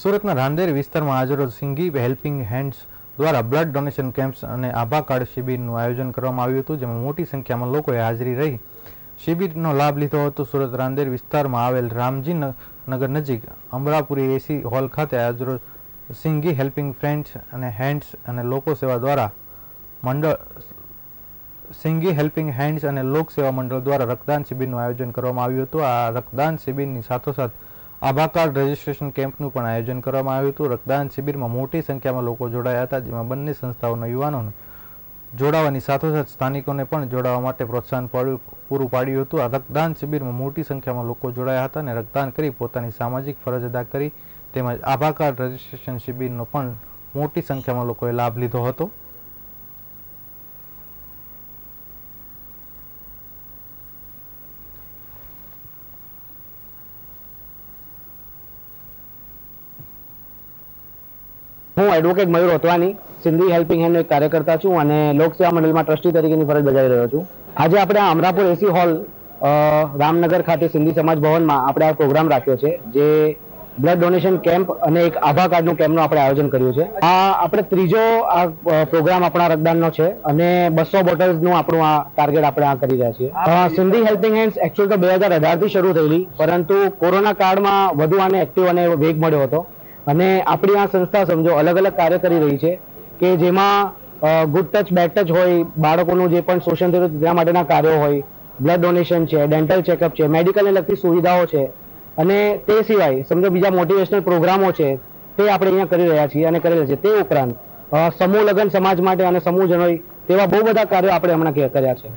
સુરતના રાંદેર વિસ્તારમાં આજરોજ સિંગી હેલ્પિંગ હેન્ડ્સ દ્વારા બ્લડ ડોનેશન કેમ્પ્સ અને આભા કાર્ડ શિબિરનું આયોજન કરવામાં આવ્યું હતું, જેમાં મોટી સંખ્યામાં લોકોએ હાજરી રહી. શિબિરનો લાભ લીધો હતો સુરત રાંદેર વિસ્તારમાં આવેલ રામજી નગર નજીક અમરાપુરી એસી હોલ ખાતે આજરોજ સિંગી હેલ્પિંગ ફ્રેન્ડ્સ અને હેન્ડ્સ અને લોકો સેવા દ્વારા મંડળ, સિંગી હેલ્પિંગ હેન્ડ્સ અને લોક સેવા મંડળ દ્વારા રક્તદાન શિબિરનું આયોજન કરવામાં આવ્યું હતું. આ રક્તદાન શિબિરની સાથોસાથ આભા કાર્ડ રજિસ્ટ્રેશન કેમ્પનું પણ આયોજન કરવામાં આવ્યું હતું. રક્તદાન શિબિરમાં મોટી સંખ્યામાં લોકો જોડાયા હતા, જેમાં બંને સંસ્થાઓના યુવાનોને જોડાવાની સાથોસાથ સ્થાનિકોને પણ જોડાવા માટે પ્રોત્સાહન પૂરું પાડ્યું હતું. આ રક્તદાન શિબિરમાં મોટી સંખ્યામાં લોકો જોડાયા હતા અને રક્તદાન કરી પોતાની સામાજિક ફરજ અદા કરી તેમજ આભા કાર્ડ રજીસ્ટ્રેશન શિબિરનો પણ મોટી સંખ્યામાં લોકોએ લાભ લીધો હતો. હું એડવોકેટ મયુર હોતવાની સિંધી હેલ્પિંગ હેન્ડનો એક કાર્યકર્તા છું અને લોકસેવા મંડળમાં ટ્રસ્ટી તરીકેની ફરજ બજાવી રહ્યો છું. આજે આપણે આ અમરાપુર એસી હોલ રામનગર ખાતે સિંધી સમાજ ભવનમાં આપણે આ પ્રોગ્રામ રાખ્યો છે, જે બ્લડ ડોનેશન કેમ્પ અને એક આભા કાર્ડનું કેમ્પનું આપણે આયોજન કર્યું છે. આ આપણે ત્રીજો આ પ્રોગ્રામ આપણા રક્તદાનનો છે અને બસો બોટલ્સનું આપણું આ ટાર્ગેટ આપણે આ કરી રહ્યા છીએ. સિંધી હેલ્પિંગ હેન્ડ્સ એકચ્યુઅલ તો બે હજાર અઢારથી શરૂ થયેલી, પરંતુ કોરોના કાળમાં વધુ આને એક્ટિવ અને વેગ મળ્યો હતો. અને આપણી આ સંસ્થા સમજો અલગ અલગ કાર્ય કરી રહી છે કે જેમાં ગુડ ટચ બેડ ટચ હોય, બાળકોનું જે પણ શોષણ થયું તેના માટેના કાર્યો હોય બ્લડ ડોનેશન છે ડેન્ટલ ચેકઅપ છે મેડિકલને લગતી સુવિધાઓ છે. અને તે સિવાય, સમજો, બીજા મોટિવેશનલ પ્રોગ્રામો છે, તે આપણે અહીંયા કરી રહ્યા છીએ અને કરી રહ્યા છીએ તે ઉપરાંત સમૂહ લગ્ન સમાજ માટે અને સમૂહ જનોઈ તેવા બહુ બધા કાર્યો આપણે હમણાં કર્યા છે.